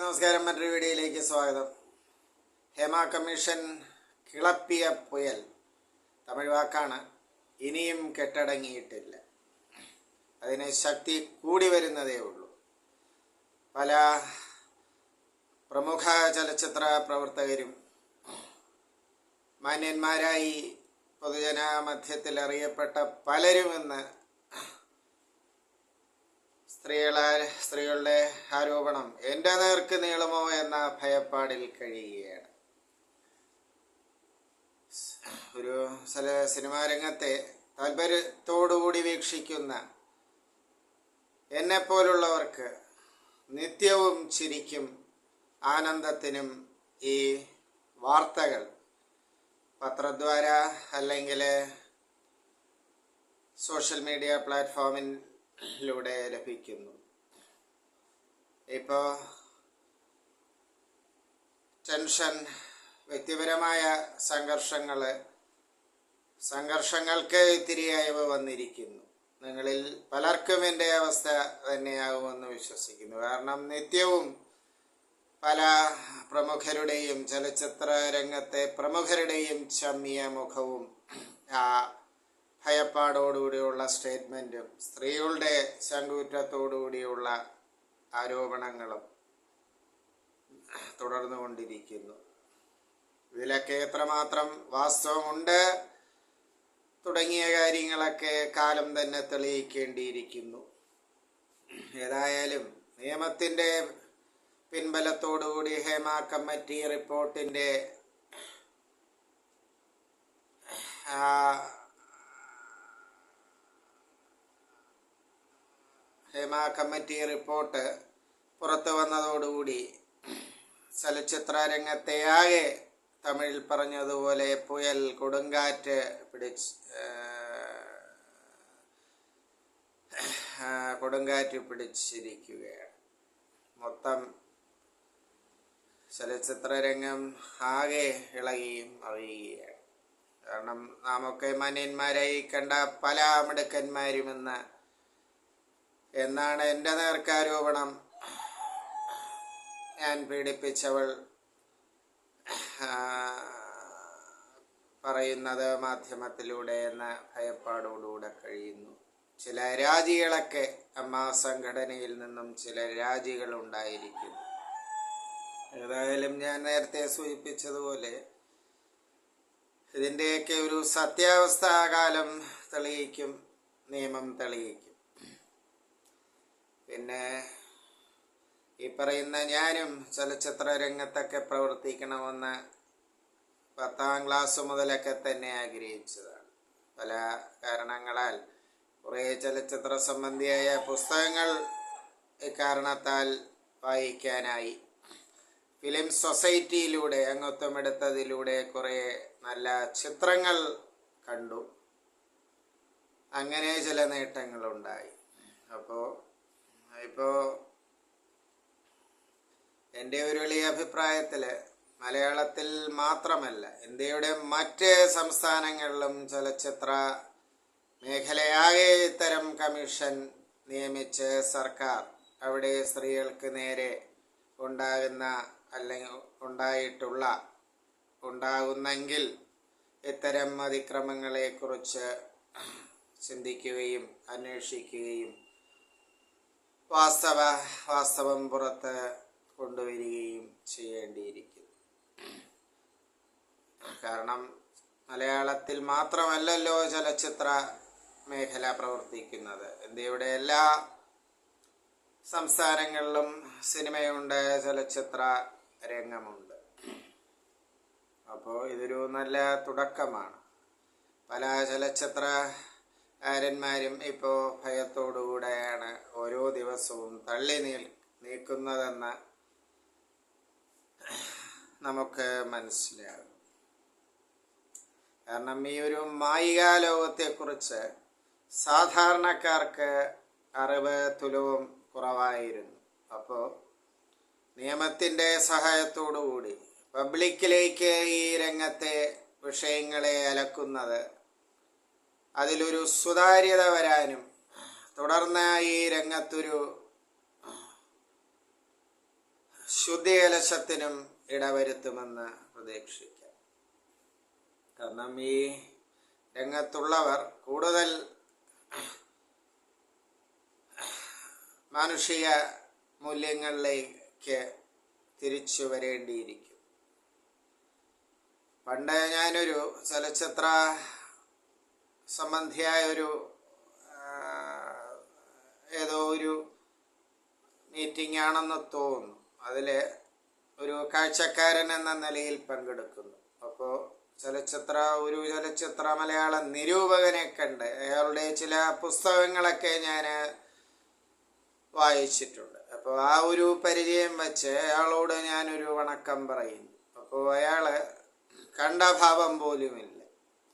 നമസ്കാരം. മറ്റൊരു വീഡിയോയിലേക്ക് സ്വാഗതം. ഹേമ കമ്മീഷൻ കിളപ്പിയ പുയൽ തമിഴ് വാക്കാണ്. ഇനിയും കെട്ടടങ്ങിയിട്ടില്ല. അതിന് ശക്തി കൂടി വരുന്നതേ ഉള്ളൂ. പല പ്രമുഖ ചലച്ചിത്ര പ്രവർത്തകരും മാന്യന്മാരായി പൊതുജന മധ്യത്തിൽ അറിയപ്പെട്ട പലരും ഇന്ന് സ്ത്രീകളെ സ്ത്രീകളുടെ ആരോപണം എന്റെ നേർക്ക് നീളുമോ എന്ന ഭയപ്പാടിൽ കഴിയുകയാണ്. ഒരു ചില സിനിമാ രംഗത്തെ താല്പര്യത്തോടുകൂടി വീക്ഷിക്കുന്ന എന്നെപ്പോലുള്ളവർക്ക് നിത്യവും ചിരിക്കും ആനന്ദത്തിനും ഈ വാർത്തകൾ. പത്രദ്വാര അല്ലെങ്കിൽ സോഷ്യൽ മീഡിയ പ്ലാറ്റ്ഫോമിലൂടെ ലഭിക്കുന്നു. ഇപ്പോൾ ടെൻഷൻ വ്യക്തിപരമായ സംഘർഷങ്ങൾ സംഘർഷങ്ങൾക്ക് ഇത്തിരിയായവ വന്നിരിക്കുന്നു. നിങ്ങളിൽ പലർക്കും എന്റെ അവസ്ഥ തന്നെയാകുമെന്ന് വിശ്വസിക്കുന്നു. കാരണം നിത്യവും പല പ്രമുഖരുടെയും ചലച്ചിത്ര രംഗത്തെ പ്രമുഖരുടെയും ചമ്മിയ മുഖവും ആ ഭയപ്പാടോടുകൂടിയുള്ള സ്റ്റേറ്റ്മെന്റും സ്ത്രീകളുടെ ശങ്കുറ്റത്തോടുകൂടിയുള്ള ആരോപണങ്ങളും തുടർന്നു കൊണ്ടിരിക്കുന്നു ഇതിലൊക്കെ എത്രമാത്രം വാസ്തവമുണ്ട് തുടങ്ങിയ കാര്യങ്ങളൊക്കെ കാലം തന്നെ തെളിയിക്കേണ്ടിയിരിക്കുന്നു. ഏതായാലും നിയമത്തിന്റെ പിൻബലത്തോടുകൂടി ഹേമ കമ്മിറ്റി റിപ്പോർട്ടിന്റെ ആ, ഹേമ കമ്മിറ്റി റിപ്പോർട്ട് പുറത്തു വന്നതോടുകൂടി ചലച്ചിത്ര രംഗത്തെ ആകെ തമിഴിൽ പറഞ്ഞതുപോലെ പുയൽ കൊടുങ്കാറ്റ് പിടിച്ച് കൊടുങ്കാറ്റ് പിടിച്ചിരിക്കുകയാണ്. മൊത്തം ചലച്ചിത്ര രംഗം ആകെ ഇളകിയും അറിയുകയാണ് കാരണം നാമൊക്കെ മാന്യന്മാരായി കണ്ട പല മിടുക്കന്മാരും ഇന്ന് എന്നാണ് എന്റെ നേർക്കാരോപണം ഞാൻ പീഡിപ്പിച്ചവൾ പറയുന്നത് മാധ്യമത്തിലൂടെ എന്ന ഭയപ്പാടോടുകൂടെ കഴിയുന്നു. ചില രാജികളൊക്കെ അമ്മ സംഘടനയിൽ നിന്നും ചില രാജികൾ ഉണ്ടായിരിക്കും ഏതായാലും ഞാൻ നേരത്തെ സൂചിപ്പിച്ചതുപോലെ ഇതിന്റെയൊക്കെ ഒരു സത്യാവസ്ഥ കാലം തെളിയിക്കും നിയമം തെളിയിക്കും. പിന്നെ ഈ പറയുന്ന ഞാനും ചലച്ചിത്ര രംഗത്തൊക്കെ പ്രവർത്തിക്കണമെന്ന് പത്താം ക്ലാസ് മുതലൊക്കെ തന്നെ ആഗ്രഹിച്ചതാണ്. പല കാരണങ്ങളാൽ കുറേ ചലച്ചിത്ര സംബന്ധിയായ പുസ്തകങ്ങൾ കാരണത്താൽ വായിക്കാനായി. ഫിലിം സൊസൈറ്റിയിലൂടെ അംഗത്വമെടുത്തതിലൂടെ കുറേ നല്ല ചിത്രങ്ങൾ കണ്ടു. അങ്ങനെ ചില നേട്ടങ്ങളുണ്ടായി. അപ്പോൾ ഇപ്പോൾ എന്റെ ഒരു വലിയ അഭിപ്രായത്തിൽ മലയാളത്തിൽ മാത്രമല്ല ഇന്ത്യയുടെ മറ്റ് സംസ്ഥാനങ്ങളിലും ചലച്ചിത്ര മേഖലയാകെ ഇത്തരം കമ്മീഷൻ നിയമിച്ച് സർക്കാർ അവിടെ സ്ത്രീകൾക്ക് നേരെ ഉണ്ടാകുന്ന അല്ലെങ്കിൽ ഉണ്ടായിട്ടുള്ള ഉണ്ടാകുന്നെങ്കിൽ ഇത്തരം അതിക്രമങ്ങളെക്കുറിച്ച് ചിന്തിക്കുകയും അന്വേഷിക്കുകയും വാസ്തവ വാസ്തവം പുറത്ത് കൊണ്ടുവരികയും ചെയ്യേണ്ടിയിരിക്കുന്നു. കാരണം മലയാളത്തിൽ മാത്രമല്ലല്ലോ ചലച്ചിത്ര മേഖല പ്രവർത്തിക്കുന്നത്. ഇന്ത്യയുടെ എല്ലാ സംസ്ഥാനങ്ങളിലും സിനിമയുണ്ട് ചലച്ചിത്ര രംഗമുണ്ട്. അപ്പോൾ ഇതൊരു നല്ല തുടക്കമാണ്. പല ചലച്ചിത്രകാരന്മാരും ഇപ്പോൾ ഭയത്തോടുകൂടെയാണ് ഓരോ ദിവസവും തള്ളി നീ നീക്കുന്നതെന്ന് നമുക്ക് മനസ്സിലാകും. കാരണം ഈ ഒരു മായിക ലോകത്തെക്കുറിച്ച് സാധാരണക്കാർക്ക് അറിവ് തുലവും കുറവായിരുന്നു. അപ്പോൾ നിയമത്തിന്റെ സഹായത്തോടുകൂടി പബ്ലിക്കിലേക്ക് ഈ രംഗത്തെ വിഷയങ്ങളെ അലക്കുന്നത് അതിലൊരു സുതാര്യത വരാനും തുടർന്ന് ഈ രംഗത്തൊരു ശുദ്ധികലശത്തിനും ഇടവരുത്തുമെന്ന് പ്രതീക്ഷിക്കാം. കാരണം ഈ രംഗത്തുള്ളവർ കൂടുതൽ മാനുഷിക മൂല്യങ്ങളിലേക്ക് തിരിച്ചു വരേണ്ടിയിരിക്കും. പണ്ട് ഞാനൊരു ചലച്ചിത്ര സംബന്ധിയായ ഒരു ഏതോ ഒരു മീറ്റിംഗ് ആണെന്ന് തോന്നുന്നു. അതിൽ ഒരു കാഴ്ചക്കാരൻ എന്ന നിലയിൽ പങ്കെടുക്കുന്നു. അപ്പോൾ ചലച്ചിത്ര ഒരു ചലച്ചിത്ര മലയാള നിരൂപകനെ കണ്ട് അയാളുടെ ചില പുസ്തകങ്ങളൊക്കെ ഞാൻ വായിച്ചിട്ടുണ്ട്. അപ്പോൾ ആ ഒരു പരിചയം വെച്ച് അയാളോട് ഞാനൊരു വണക്കം പറയുന്നു. അപ്പോൾ അയാൾ കണ്ട ഭാവം പോലുമില്ല.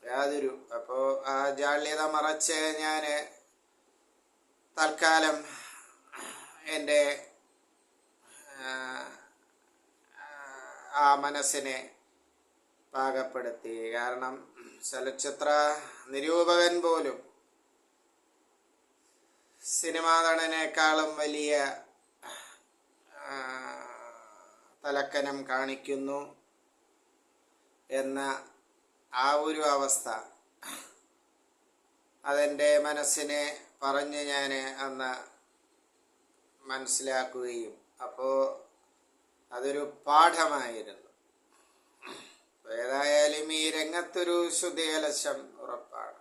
യാതൊരു അപ്പോൾ ആ ജാള്യത മറച്ച് ഞാൻ തൽക്കാലം എന്റെ ആ, മനസ്സിനെ പാകപ്പെടുത്തി. കാരണം ചലച്ചിത്ര നിരൂപകൻ പോലും സിനിമാ നടനേക്കാളും വലിയ തലക്കനം കാണിക്കുന്നു എന്ന ആ ഒരു അവസ്ഥ. അതെന്റെ മനസ്സിനെ പറഞ്ഞ് ഞാൻ അന്ന് മനസ്സിലാക്കുകയും അപ്പോൾ അതൊരു പാഠമായിരുന്നു. ഏതായാലും ഈ രംഗത്തൊരു ശുദ്ധേലശം ഉറപ്പാണ്.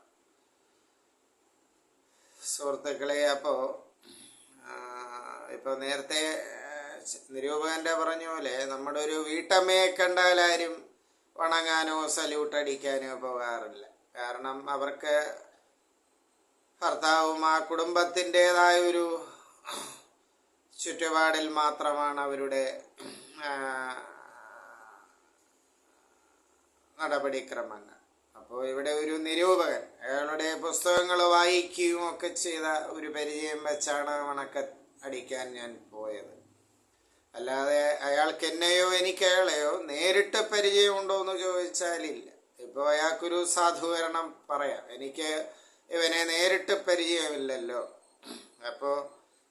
സുഹൃത്തുക്കളെ അപ്പോൾ ഇപ്പോൾ നേരത്തെ നിരൂപകന്റെ പറഞ്ഞ പോലെ നമ്മുടെ ഒരു വീട്ടമ്മയെ കണ്ടാൽ ആരും വണങ്ങാനോ സല്യൂട്ട് അടിക്കാനോ പോകാറില്ല. കാരണം അവർക്ക് ഭർത്താവും ആ കുടുംബത്തിന്റെതായ ഒരു ചുറ്റുപാടിൽ മാത്രമാണ് അവരുടെ നടപടിക്രമങ്ങൾ. അപ്പോൾ ഇവിടെ ഒരു നിരൂപകൻ അയാളുടെ പുസ്തകങ്ങൾ വായിക്കുകയും ഒക്കെ ചെയ്ത ഒരു പരിചയം വെച്ചാണ് വണക്ക അടിക്കാൻ ഞാൻ പോയത്. അല്ലാതെ അയാൾക്ക് എന്നെയോ എനിക്ക് അയാളെയോ നേരിട്ട് പരിചയമുണ്ടോ എന്ന് ചോദിച്ചാലില്ല. ഇപ്പോൾ അയാൾക്കൊരു സാധൂകരണം പറയാം. എനിക്ക് ഇവനെ നേരിട്ട് പരിചയമില്ലല്ലോ. അപ്പോൾ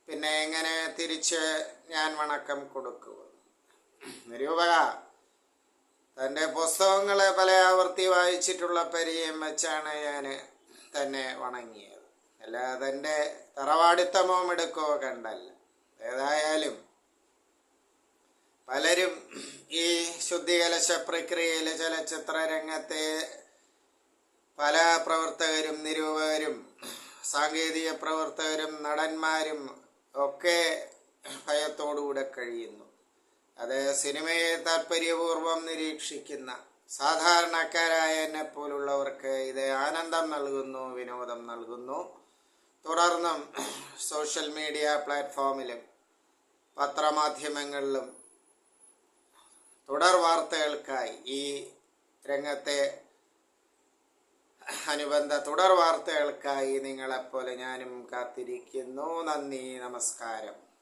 പിന്നെ എങ്ങനെ തിരിച്ച് ഞാൻ വണക്കം കൊടുക്കുക നിരൂപക തന്റെ പുസ്തകങ്ങളെ പല ആവർത്തി വായിച്ചിട്ടുള്ള പരിചയം വെച്ചാണ് ഞാൻ തന്നെ വണങ്ങിയത്. അല്ലാതെ തറവാടിത്തമോ എടുക്കോ കണ്ടല്ല. ഏതായാലും പലരും ഈ ശുദ്ധികലശ പ്രക്രിയയിലെ ചലച്ചിത്ര രംഗത്തെ പല പ്രവർത്തകരും നിരൂപകരും സാങ്കേതിക പ്രവർത്തകരും നടന്മാരും ഒക്കെ ഭയത്തോടുകൂടെ കഴിയുന്നു. അത് സിനിമയെ താല്പര്യപൂർവം നിരീക്ഷിക്കുന്ന സാധാരണക്കാരായ എന്നെ പോലുള്ളവർക്ക് ഇത് ആനന്ദം നൽകുന്നു വിനോദം നൽകുന്നു. തുടർന്നും സോഷ്യൽ മീഡിയ പ്ലാറ്റ്ഫോമിലും പത്രമാധ്യമങ്ങളിലും തുടർ വാർത്തകൾക്കായി ഈ രംഗത്തെ അനുബന്ധ തുടർ വാർത്തകൾക്കായി നിങ്ങളെപ്പോലെ ഞാനും കാത്തിരിക്കുന്നു. നന്ദി നമസ്കാരം.